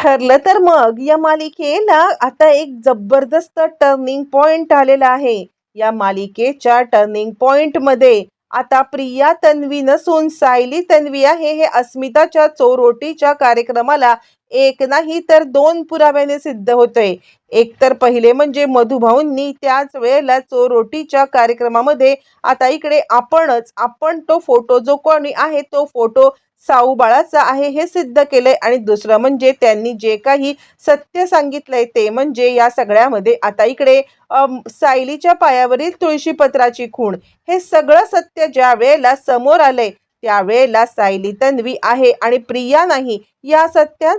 ठरलं तर मग या मालिकेला आता एक जबरदस्त टर्निंग पॉइंट आलेला आहे. या मालिकेच्या टर्निंग पॉइंटमध्ये आता प्रिया तन्वी नसून सायली तन्वी आहे. हे अस्मिताच्या चोरोटीच्या कार्यक्रमाला एक नाही तर दोन पुराव्याने सिद्ध होतोय. एक तर पहिले म्हणजे मधुभाऊंनी त्याच वेळेला चोरोटीच्या कार्यक्रमामध्ये आता इकडे आपणच आपण तो फोटो जो कोणी आहे तो फोटो साऊ बाळाचा आहे हे सिद्ध केलंय. आणि दुसरं म्हणजे त्यांनी जे काही सत्य सांगितलंय ते म्हणजे या सगळ्यामध्ये आता इकडे सायलीच्या पायावरील तुळशीपत्राची खूण. हे सगळं सत्य ज्या वेळेला समोर आलंय त्यावेळेला सायली तन्वी आहे आणि प्रिया नाही. या सत्यात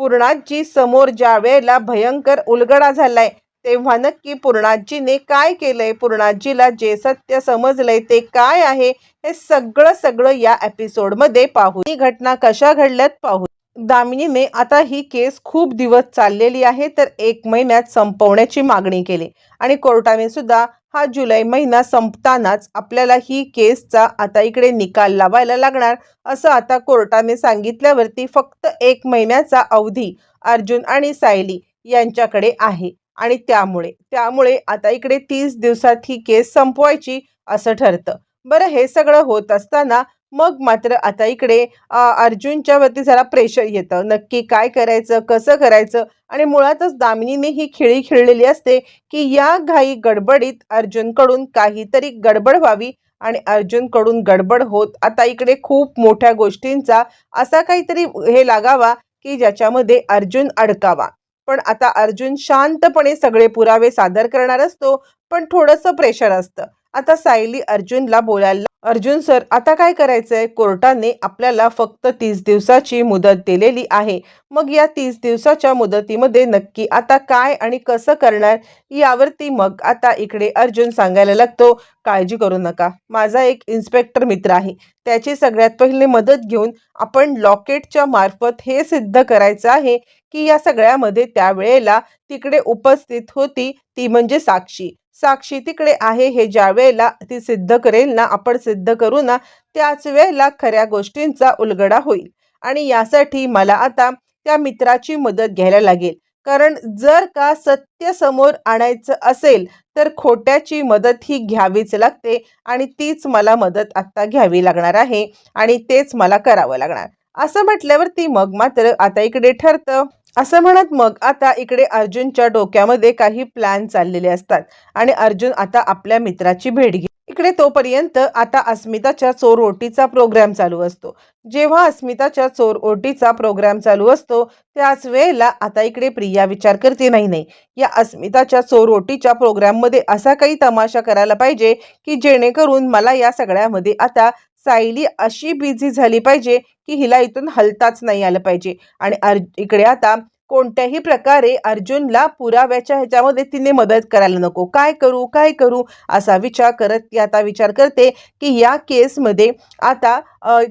पूर्णाजी समोर ज्या वेळेला भयंकर उलगडा झालाय तेव्हा नक्की पूर्णाजीने काय केलंय? पूर्णाजीला जे सत्य समजलंय ते काय आहे? हे सगळं सगळं या एपिसोडमध्ये पाहू. ही घटना कशा घडल्यात पाहू. दामिनीने आता ही केस खूप दिवस चाललेली आहे तर एक महिन्यात संपवण्याची मागणी केली. आणि कोर्टाने सुद्धा हा जुलै महिना संपतानाच आपल्याला ही केसचा आता इकडे निकाल लावायला लागणार असं आता कोर्टाने सांगितल्यावरती फक्त एक महिन्याचा अवधी अर्जुन आणि सायली यांच्याकडे आहे. आणि त्यामुळे त्यामुळे आता इकडे तीस दिवसात ही केस संपवायची असं ठरतं. बरं हे सगळं होत असताना मग मात्र आता इकडे अर्जुनच्या वरती जरा प्रेशर येतं. नक्की काय करायचं कसं करायचं? आणि मुळातच दामिनीने ही खेळी खेळलेली असते की या घाई गडबडीत अर्जुनकडून काहीतरी गडबड व्हावी आणि अर्जुनकडून गडबड होत आता इकडे खूप मोठ्या गोष्टींचा असा काहीतरी हे लागावा की ज्याच्यामध्ये अर्जुन अडकावा. पण आता अर्जुन शांतपणे सगळे पुरावे सादर करणार असतो पण थोडंसं प्रेशर असतं. आता सायली अर्जुनला बोलायला अर्जुन सर आता काय करायचंय? कोर्टाने आपल्याला फक्त तीस दिवसाची मुदत दिलेली आहे. मग या तीस दिवसाच्या मुदतीमध्ये नक्की आता काय आणि कसं करणार? यावरती मग आता इकडे अर्जुन सांगायला लागतो काळजी करू नका. माझा एक इन्स्पेक्टर मित्र आहे. त्याची सगळ्यात पहिले मदत घेऊन आपण लॉकेटच्या मार्फत हे सिद्ध करायचं आहे की या सगळ्यामध्ये त्यावेळेला तिकडे उपस्थित होती ती म्हणजे साक्षी. साक्षी तिकडे आहे हे ज्या वेळेला ती सिद्ध करेल ना आपण सिद्ध करू ना त्याच वेळेला खऱ्या गोष्टींचा उलगडा होईल. आणि यासाठी मला आता त्या मित्राची मदत घ्यायला लागेल. कारण जर का सत्य समोर आणायचं असेल तर खोट्याची मदत ही घ्यावीच लागते आणि तीच मला मदत आत्ता घ्यावी लागणार आहे आणि तेच मला करावं लागणार. असं म्हटल्यावरती मग मात्र आता इकडे ठरतं. असं म्हणत मग आता इकडे अर्जुनच्या डोक्यामध्ये काही प्लॅन चाललेले असतात आणि अर्जुन आता आपल्या मित्राची भेट घे इकडे तोपर्यंत आता अस्मिताच्या चोर ओटीचा प्रोग्राम चालू असतो. जेव्हा अस्मिताच्या चोर ओटीचा प्रोग्राम चालू असतो त्याच वेळेला आता इकडे प्रिया विचार करते नाही नाही या अस्मिताच्या चोर ओटीच्या प्रोग्राममध्ये असा काही तमाशा करायला पाहिजे की जेणेकरून मला या सगळ्यामध्ये आता सायली अशी बिझी झाली पाहिजे की हिला इथून हलताच नाही आलं पाहिजे. आणि अर् इकडे आता कोणत्याही प्रकारे अर्जुनला पुराव्याच्या ह्याच्यामध्ये तिने मदत करायला नको. काय करू काय करू असा विचार करत ती आता विचार करते की या केसमध्ये आता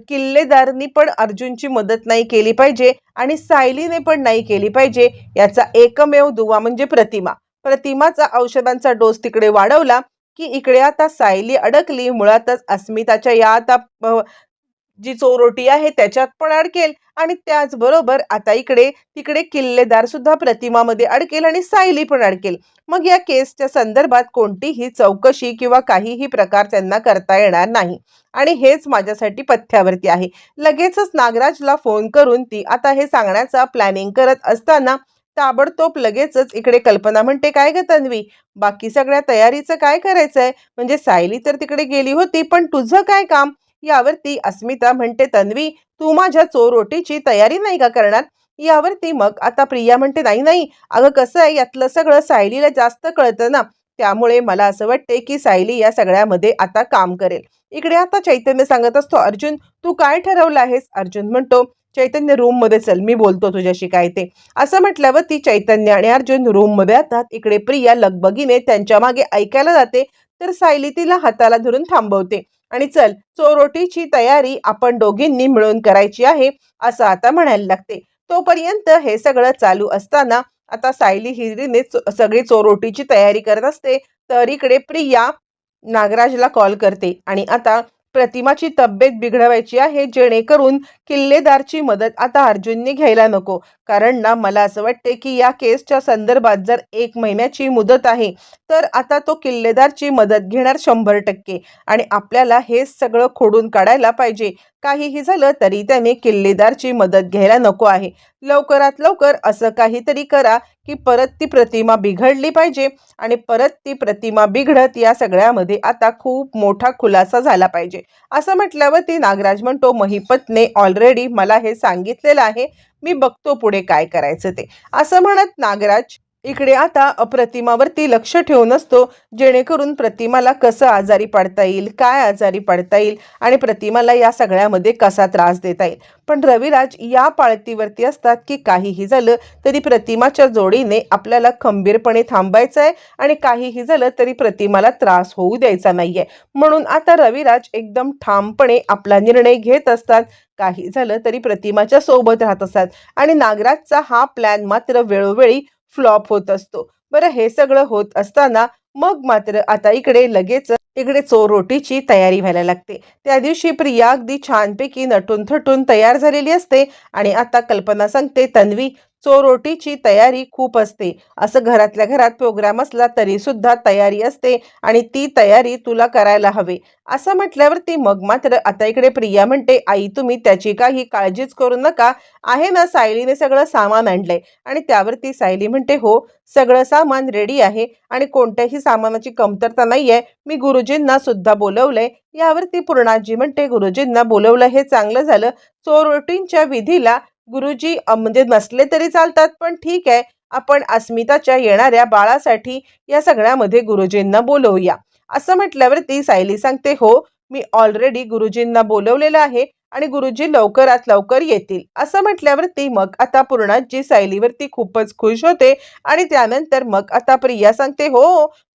किल्लेदारनी पण अर्जुनची मदत नाही केली पाहिजे आणि सायलीने पण नाही केली पाहिजे याचा एकमेव दुवा म्हणजे प्रतिमा. प्रतिमाचा औषधांचा डोस तिकडे वाढवला की इकडे आता सायली अडकली मुळातच अस्मिताच्या या आता जी चोरोटी आहे त्याच्यात पण अडकेल आणि त्याचबरोबर आता इकडे तिकडे किल्लेदार सुद्धा प्रतिमामध्ये अडकेल आणि सायली पण अडकेल. मग या केसच्या संदर्भात कोणतीही चौकशी किंवा काहीही प्रकार त्यांना करता येणार नाही. आणि हेच माझ्यासाठी पथ्यावरती आहे. लगेचच नागराजला फोन करून ती आता हे सांगण्याचा प्लॅनिंग करत असताना ताबडतोब लगेचच इकडे कल्पना म्हणते काय ग तन्वी? बाकी सगळ्या तयारीचं काय करायचंय? म्हणजे सायली तर तिकडे गेली होती पण तुझं काय काम? यावरती अस्मिता म्हणते तन्वी तू माझ्या चोरोटीची तयारी नाही का करणार? यावरती मग आता प्रिया म्हणते नाही नाही. अगं कसं आहे यातलं सगळं सायलीला जास्त कळतं ना. त्यामुळे मला असं वाटते की सायली या सगळ्यामध्ये आता काम करेल. इकडे आता चैतन्य सांगत असतो अर्जुन तू काय ठरवलं आहेस? अर्जुन म्हणतो चैतन्य रूममध्ये चल मी बोलतो तुझ्याशी काय ते. असं म्हटल्यावर ती चैतन्य आणि अर्जुन रूममध्ये येतात. इकडे प्रिया लगबगीने त्यांच्या मागे ऐकायला जाते तर सायली तिला हाताला धरून थांबवते. आणि चल चोरोटीची तयारी आपण दोघींनी मिळून करायची आहे असं आता म्हणायला लागते. तोपर्यंत हे सगळं चालू असताना आता सायली हिरीने चो- सगळी चोरोटीची तयारी करत असते. तर इकडे प्रिया नागराजला कॉल करते. आणि आता प्रतिमाची तब्येत बिघडवायची आहे जेणेकरून किल्लेदारची मदत आता अर्जुनने घ्यायला नको. कारण ना मला असं वाटते की या केसच्या संदर्भात जर एक महिन्याची मुदत आहे तर आता तो किल्लेदारची मदत घेणार शंभर टक्के. आणि आपल्याला हे सगळं खोडून काढायला पाहिजे. काहीही झालं तरी त्याने किल्लेदारची मदत घ्यायला नको आहे. लवकरात लवकर असं काहीतरी करा की परत ती प्रतिमा बिघडली पाहिजे आणि परत ती प्रतिमा बिघडत या सगळ्यामध्ये आता खूप मोठा खुलासा झाला पाहिजे. असं म्हटल्यावरती नागराज म्हणतो महिपतने ऑलरेडी मला हे सांगितलेलं आहे. मी बघतो पुढे काय करायचं ते. असं म्हणत नागराज इकडे आता प्रतिमावरती लक्ष ठेवून असतो जेणेकरून प्रतिमाला कसं आजारी पाडता येईल काय आजारी पाडता येईल आणि प्रतिमाला या सगळ्यामध्ये कसा त्रास देता येईल. पण रविराज या पाळतीवरती असतात की काहीही झालं तरी प्रतिमाच्या जोडीने आपल्याला खंबीरपणे थांबायचं आहे आणि काहीही झालं तरी प्रतिमाला त्रास होऊ द्यायचा नाहीये. म्हणून आता रविराज एकदम ठामपणे आपला निर्णय घेत असतात काही झालं तरी प्रतिमाच्या सोबत राहत असतात आणि नागराजचा हा प्लॅन मात्र वेळोवेळी फ्लॉप होत असतो. बरं हे सगळं होत असताना मग मात्र आता इकडे लगेच इकडे चोरोटीची तयारी व्हायला लागते. त्या दिवशी प्रिया अगदी छानपैकी नटून थटून तयार झालेली असते आणि आता कल्पना सांगते तन्वी चोरोटीची तयारी खूप असते. असं घरातल्या घरात प्रोग्राम असला तरी सुद्धा तयारी असते आणि ती तयारी तुला करायला हवी. असं म्हटल्यावरती मग मात्र आता इकडे प्रिया म्हणते आई तुम्ही त्याची काही काळजीच करू नका. आहे ना सायलीने सगळं सामान आणलंय. आणि त्यावरती सायली म्हणते हो सगळं सामान रेडी आहे आणि कोणत्याही सामानाची कमतरता नाहीये. मी गुरुजींना सुद्धा बोलवलंय. यावरती पूर्णाजी म्हणते गुरुजींना बोलवलं हे चांगलं झालं. चोरोटींच्या विधीला गुरुजी म्हणजे नसले तरी चालतात पण ठीक आहे. आपण अस्मिताच्या येणाऱ्या बाळासाठी या सगळ्यामध्ये गुरुजींना बोलवूया. असं म्हटल्यावरती सायली सांगते हो मी ऑलरेडी गुरुजींना बोलवलेलं आहे आणि गुरुजी लवकरात लवकर येतील. असं म्हटल्यावरती मग आता पूर्णाजी सायलीवरती खूपच खुश होते आणि त्यानंतर मग आता प्रिया सांगते हो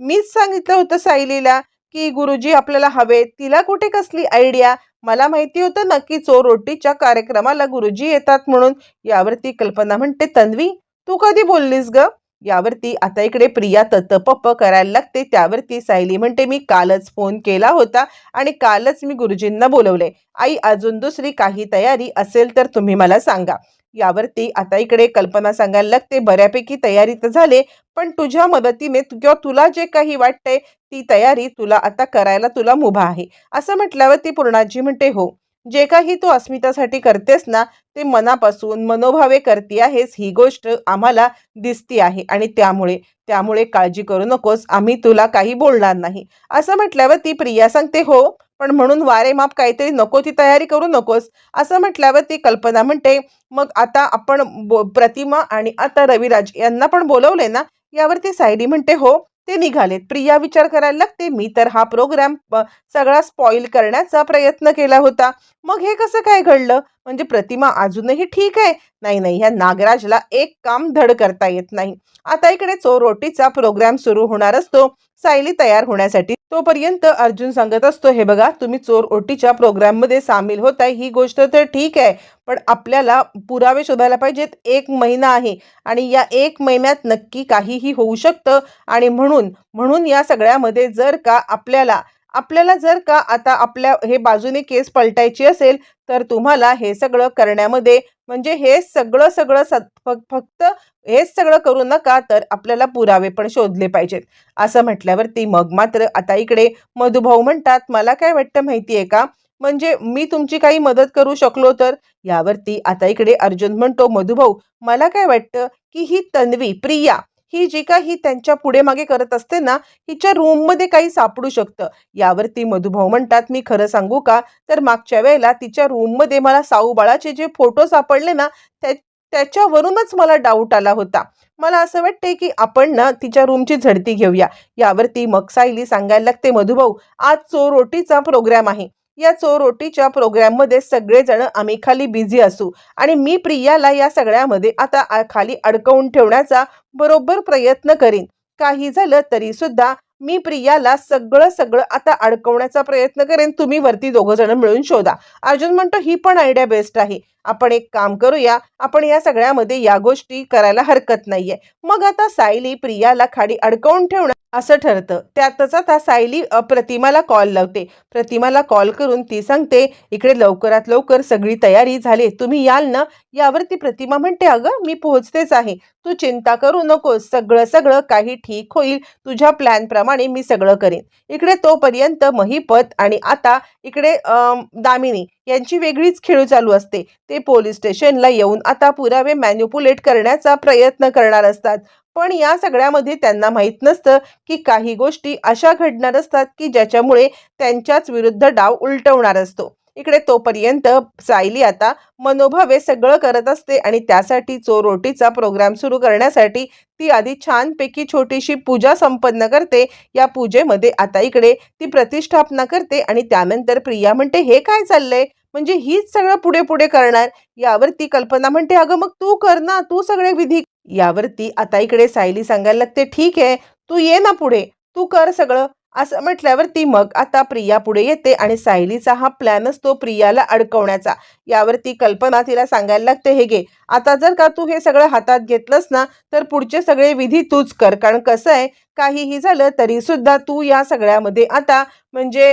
मीच सांगितलं होतं सायलीला की गुरुजी आपल्याला हवे तिला कुठे कसली आयडिया मला माहिती होतं ना की चोरोटीच्या कार्यक्रमाला गुरुजी येतात म्हणून. यावरती कल्पना म्हणते तन्वी तू कधी बोललीस ग? यावरती आता इकडे प्रिया ततपप करायला लागते. त्यावरती सायली म्हणते मी कालच फोन केला होता आणि कालच मी गुरुजींना बोलवले. आई अजून दुसरी काही तयारी असेल तर तुम्ही मला सांगा. यावरती आता इकडे कल्पना सांगायला लागते. बऱ्यापैकी तयारी तर झाले पण तुझ्या मदतीने किंवा तुला जे काही वाटतंय ती तयारी तुला आता करायला तुला मुभा आहे. असं म्हटल्यावर ती पूर्णाजी म्हणते हो. जे काही तू अस्मितासाठी करतेस ना ते मनापासून मनोभावे करते आहेस ही गोष्ट आम्हाला दिसती आहे. आणि त्यामुळे त्यामुळे काळजी करू नकोस आम्ही तुला काही बोलणार नाही. असं म्हटल्यावर ती प्रिया सांगते हो पण म्हणून वारे माप काहीतरी नको ती तयारी करू नकोस. असं म्हटल्यावर ती कल्पना म्हणते मग आता आपण बो प्रतिमा आणि आता रविराज यांना पण बोलवले ना? यावरती सायली म्हणते हो ते निघालेत. प्रिया विचार करायला लागते मी तर हा प्रोग्राम सगळा स्पॉइल करण्याचा प्रयत्न केला होता. मग हे कसं काय घडलं? म्हणजे प्रतिमा अजूनही ठीक आहे. नाही नाही ह्या नागराजला एक काम धड करता येत नाही. आता इकडे चोरोटीचा प्रोग्राम सुरू होणार असतो. सायली तयार होण्यासाठी तोपर्यंत अर्जुन सांगत असतो हे बघा तुम्ही चोर ओटीच्या प्रोग्राममध्ये सामील होत आहे ही गोष्ट तर ठीक आहे पण आपल्याला पुरावे शोधायला पाहिजेत. एक महिना आहे आणि या एक महिन्यात नक्की काहीही होऊ शकतं आणि म्हणून म्हणून या सगळ्यामध्ये जर का आपल्याला आपल्याला जर का आता आपल्या हे बाजूने केस पलटायची असेल तर तुम्हाला हे सगळं करण्यामध्ये म्हणजे हे सगळं सगळं सत फक्त हेच सगळं करू नका तर आपल्याला पुरावे पण शोधले पाहिजेत. असं म्हटल्यावरती मग मात्र आता इकडे मधुभाऊ म्हणतात मला काय वाटतं माहिती आहे का? म्हणजे मी तुमची काही मदत करू शकलो तर? यावरती आता इकडे अर्जुन म्हणतो मधुभाऊ मला काय वाटतं की ही तन्वी प्रिया ही जी काही त्यांच्या पुढे मागे करत असते ना हिच्या रूममध्ये काही सापडू शकतं. यावरती मधुभाऊ म्हणतात मी खरं सांगू का? तर मागच्या वेळेला तिच्या रूममध्ये मला साऊ बाळाचे जे फोटो सापडले ना त्या त्याच्यावरूनच मला डाऊट आला होता. मला असं वाटते की आपण ना तिच्या रूमची झडती घेऊया. यावरती मग सायली सांगायला लागते मधुभाऊ आज चोरोटीचा प्रोग्राम आहे. या चोरोटीच्या प्रोग्राममध्ये सगळेजण आम्ही खाली बिझी असू. आणि मी प्रियाला या सगळ्यामध्ये आता खाली अडकवून ठेवण्याचा बरोबर प्रयत्न करीन. काही झालं तरी सुद्धा मी प्रियाला सगळं सगळं आता अडकवण्याचा प्रयत्न करेन. तुम्ही वरती दोघं जण मिळून शोधा. अर्जुन म्हणतो ही पण आयडिया बेस्ट आहे. आपण एक काम करूया आपण या सगळ्यामध्ये या गोष्टी करायला हरकत नाहीये. मग आता सायली प्रियाला खाली अडकवून ठेवणं असं ठरतं. त्यातच आता सायली प्रतिमाला कॉल लावते. प्रतिमाला कॉल करून ती सांगते इकडे लवकरात लवकर सगळी तयारी झाली तुम्ही याल ना? यावरती प्रतिमा म्हणते अगं मी पोहोचतेच आहे. तू चिंता करू नकोस. सगळं सगळं काही ठीक होईल. तुझ्या प्लॅनप्रमाणे मी सगळं करेन. इकडे तोपर्यंत महिपत आणि आता इकडे दामिनी यांची वेगळीच खेळ चालू असते. ते पोलीस स्टेशनला येऊन आता पुरावे मॅन्युपुलेट करण्याचा प्रयत्न करणार असतात. पण या सगळ्यामध्ये त्यांना माहीत नसतं की काही गोष्टी अशा घडणार असतात की ज्याच्यामुळे त्यांच्याच विरुद्ध डाव उलटवणार असतो. इकडे तोपर्यंत सायली आता मनोभावे सगळं करत असते आणि त्यासाठी चोरोटीचा प्रोग्राम सुरू करण्यासाठी ती आधी छानपैकी छोटीशी पूजा संपन्न करते. या पूजेमध्ये आता इकडे ती प्रतिष्ठापना करते आणि त्यानंतर प्रिया म्हणते हे काय चाललंय? म्हणजे हीच सगळं पुढे पुढे करणार यावरती कल्पना म्हणते अगं मग तू कर ना तू सगळे विधी यावरती आता इकडे सायली सांगायला लागते ठीक आहे तू ये ना पुढे तू कर सगळं असं म्हटल्यावर ती मग आता प्रिया पुढे येते आणि सायलीचा हा प्लॅनच तो प्रियाला अडकवण्याचा. यावरती कल्पना तिला सांगायला लागते हे घे आता जर का तू हे सगळं हातात घेतलंस ना तर पुढचे सगळे विधी तूच कर. कारण कसं आहे काहीही झालं तरी सुद्धा तू या सगळ्यामध्ये आता म्हणजे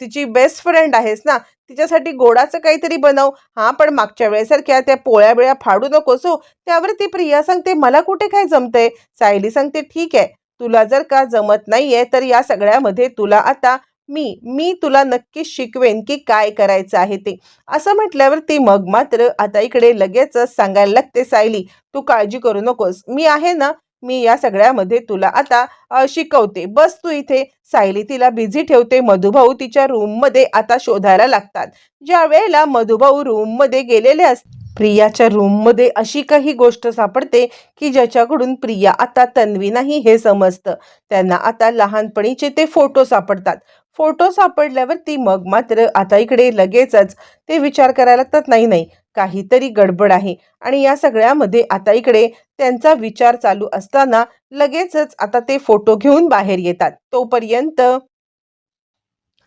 तिची बेस्ट फ्रेंड आहेस ना तिच्यासाठी गोडाचं काहीतरी बनव. हा पण मागच्या वेळेसारख्या त्या पोळ्या बिळ्या फाडू नकोस हो. त्यावरती प्रिया सांगते मला कुठे काय जमतंय? सायली सांगते ठीक आहे तुला जर का जमत नाहीये तर या सगळ्यामध्ये तुला आता मी मी तुला नक्कीच शिकवेन की काय करायचं आहे ते. असं म्हटल्यावर ती मग मात्र आता इकडे लगेचच सांगायला लागते सायली तू काळजी करू नकोस. मी आहे ना मी या सगळ्यामध्ये तुला आता शिकवते. बस तू इथे. सायली तिला बिझी ठेवते. मधुभाऊ तिच्या रूममध्ये आता शोधायला लागतात. ज्या वेळेला मधुभाऊ रूममध्ये गेलेले अस प्रियाच्या रूममध्ये अशी काही गोष्ट सापडते की ज्याच्याकडून प्रिया आता तन्वीनाही हे समजतं. त्यांना आता लहानपणीचे ते फोटो सापडतात. फोटो सापडल्यावर ती मग मात्र आता इकडे लगेचच ते विचार करायला लागतात नाही नाही काहीतरी गडबड आहे. आणि या सगळ्यामध्ये आता इकडे त्यांचा विचार चालू असताना लगेचच आता ते फोटो घेऊन बाहेर येतात. तोपर्यंत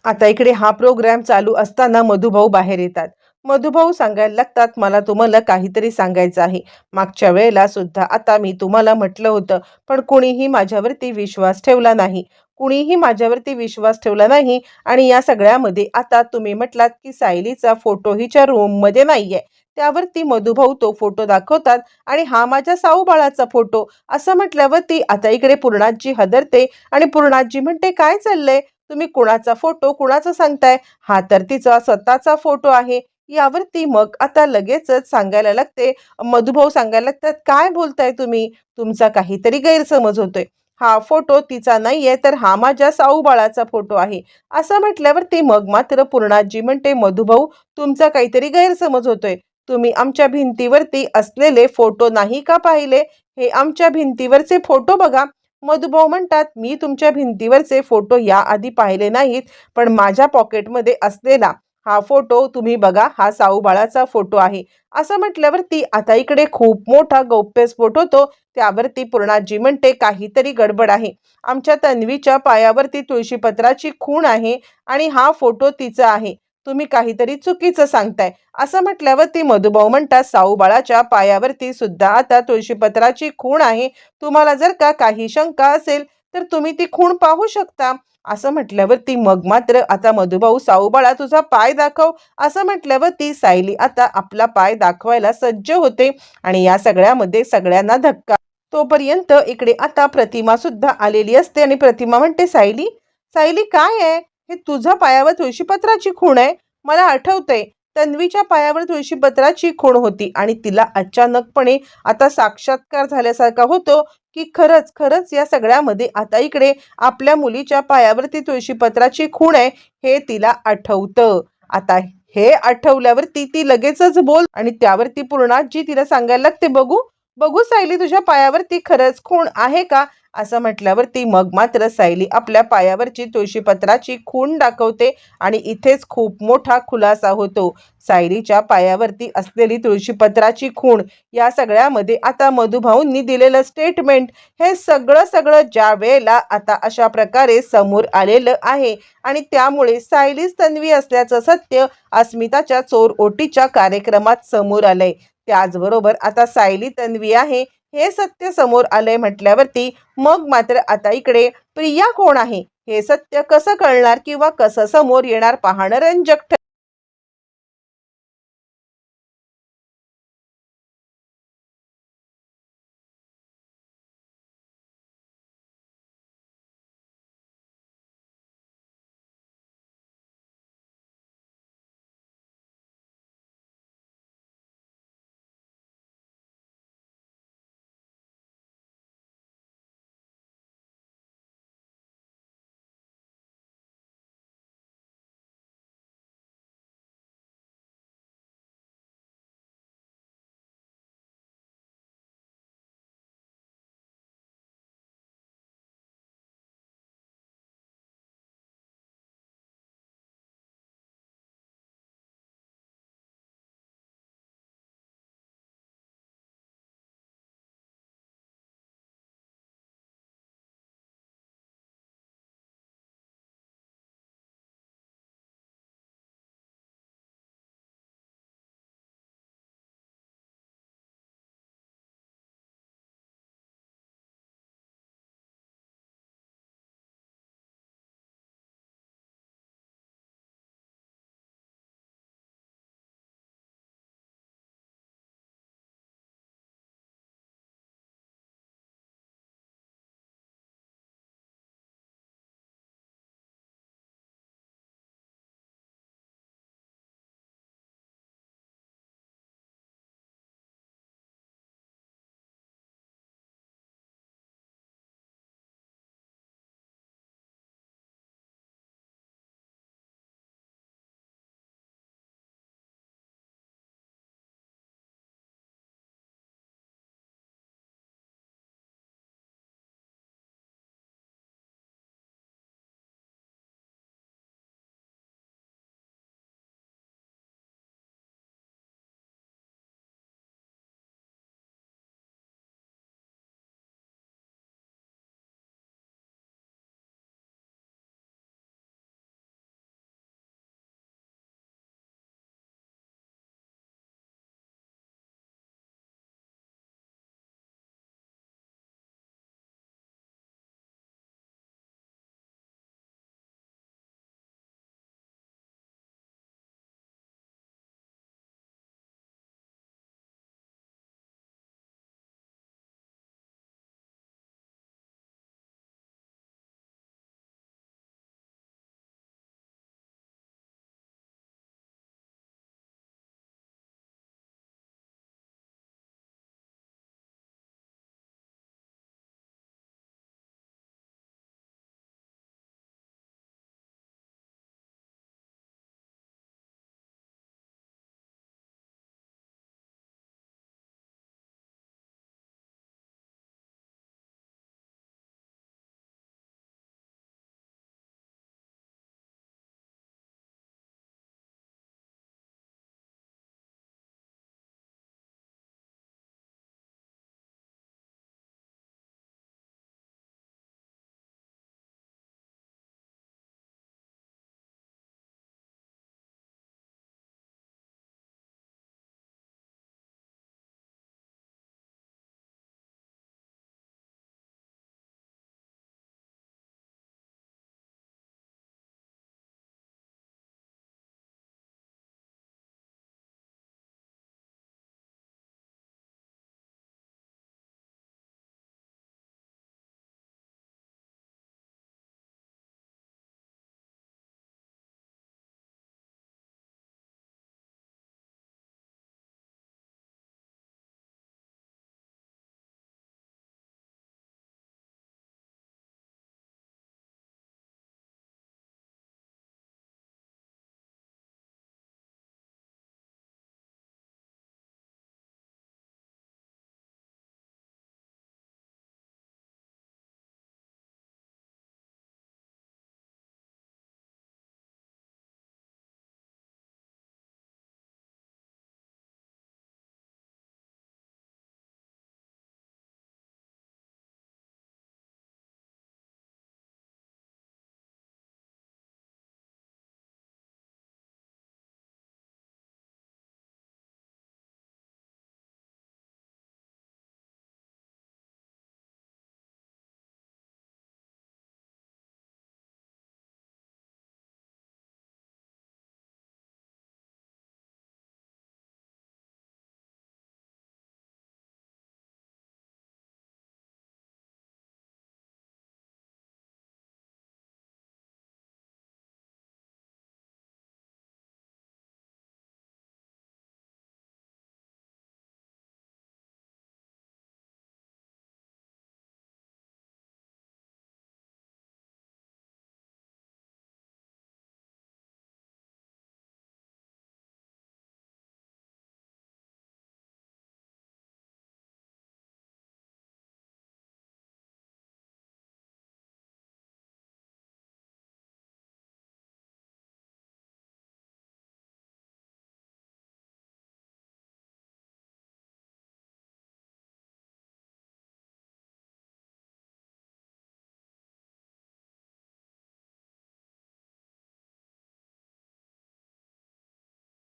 आता इकडे हा प्रोग्राम चालू असताना मधुभाऊ बाहेर येतात. मधुभाऊ सांगायला लागतात मला तुम्हाला काहीतरी सांगायचं आहे. मागच्या वेळेला सुद्धा आता मी तुम्हाला म्हटलं होतं पण कुणीही माझ्यावरती विश्वास ठेवला नाही. कुणीही माझ्यावरती विश्वास ठेवला नाही आणि या सगळ्यामध्ये आता तुम्ही म्हटलात की सायलीचा फोटो हिच्या रूममध्ये नाही आहे त्यावरती मधुभाऊ तो फोटो दाखवतात आणि हा माझ्या साऊ बाळाचा फोटो. असं म्हटल्यावर ती आता इकडे पूर्णाजी हदरते आणि पूर्णाजी म्हणते काय चाललंय? तुम्ही कुणाचा फोटो कुणाचा सांगताय? हा तर तिचा स्वतःचा फोटो आहे. यावरती मग आता लगेचच सांगायला लागते. मधुभाऊ सांगायला लागतात काय बोलताय तुम्ही? तुमचा काहीतरी गैरसमज होतोय. हा फोटो तिचा नाहीये तर हा माझ्या साऊ बाळाचा फोटो आहे. असं म्हटल्यावर ती मग मात्र पूर्णाजी म्हणते मधुभाऊ तुमचा काहीतरी गैरसमज होतोय. तुम्ही आमच्या भिंतीवरती असलेले फोटो नाही का पाहिले? हे आमच्या भिंतीवरचे फोटो बघा. मधुभाऊ म्हणतात मी तुमच्या भिंतीवरचे फोटो याआधी पाहिले नाहीत पण माझ्या पॉकेटमध्ये असलेला हा फोटो तुम्ही बघा हा साऊबाळाचा फोटो आहे. असं म्हटल्यावर ती आता इकडे खूप मोठा गौप्यस्फोट होतो. त्यावरती पूर्णाजी म्हणते काहीतरी गडबड आहे. आमच्या तन्वीच्या पायावरती तुळशीपत्राची खूण आहे आणि हा फोटो तिचा आहे. तुम्ही काहीतरी चुकीचं सांगताय. असं म्हटल्यावर ती मधुभाऊ म्हणतात साऊबाळाच्या पायावरती सुद्धा आता तुळशीपत्राची खूण आहे. तुम्हाला जर का काही शंका असेल तर तुम्ही ती खूण पाहू शकता. असं म्हटल्यावर ती मग मात्र आता मधुभाऊ साऊबाळा तुझा पाय दाखव. असं म्हटल्यावर ती सायली आता आपला पाय दाखवायला सज्ज होते आणि या सगळ्यामध्ये सगळ्यांना धक्का. तोपर्यंत इकडे आता प्रतिमा सुद्धा आलेली असते आणि प्रतिमा म्हणते सायली सायली काय आहे? हे तुझ्या पायावर तुळशीपत्राची खूण आहे. मला आठवतंय तन्वीच्या पायावर तुळशी पत्राची खूण होती आणि तिला अचानकपणे आता साक्षात्कार झाल्यासारखा होतो की खरंच खरंच या सगळ्यामध्ये आता इकडे आपल्या मुलीच्या पायावरती तुळशीपत्राची खूण आहे हे तिला आठवतं. आता हे आठवल्यावरती ती लगेचच बोल आणि त्यावरती पूर्णाजी तिला सांगायला लागते बघू बघू सायली तुझ्या पायावरती खरंच खूण आहे का? असं म्हटल्यावरती मग मात्र सायली आपल्या पायावरची तुळशीपत्राची खूण दाखवते आणि इथेच खूप मोठा खुलासा होतो. सायलीच्या पायावरती असलेली तुळशीपत्राची खूण या सगळ्यामध्ये आता मधुभाऊंनी दिलेलं स्टेटमेंट हे सगळं सगळं ज्या वेळेला आता अशा प्रकारे समोर आलेलं आहे आणि त्यामुळे सायलीच तन्वी असल्याचं सत्य अस्मिताच्या चोर ओटीच्या कार्यक्रमात समोर आलंय. त्याचबरोबर आता सायली तन्वी आहे. हे सत्य समोर आलंय म्हटल्यावरती मग मात्र आता इकडे प्रिया कोण आहे? हे सत्य कसं कळणार किंवा कसं समोर येणार पाहणं रंजक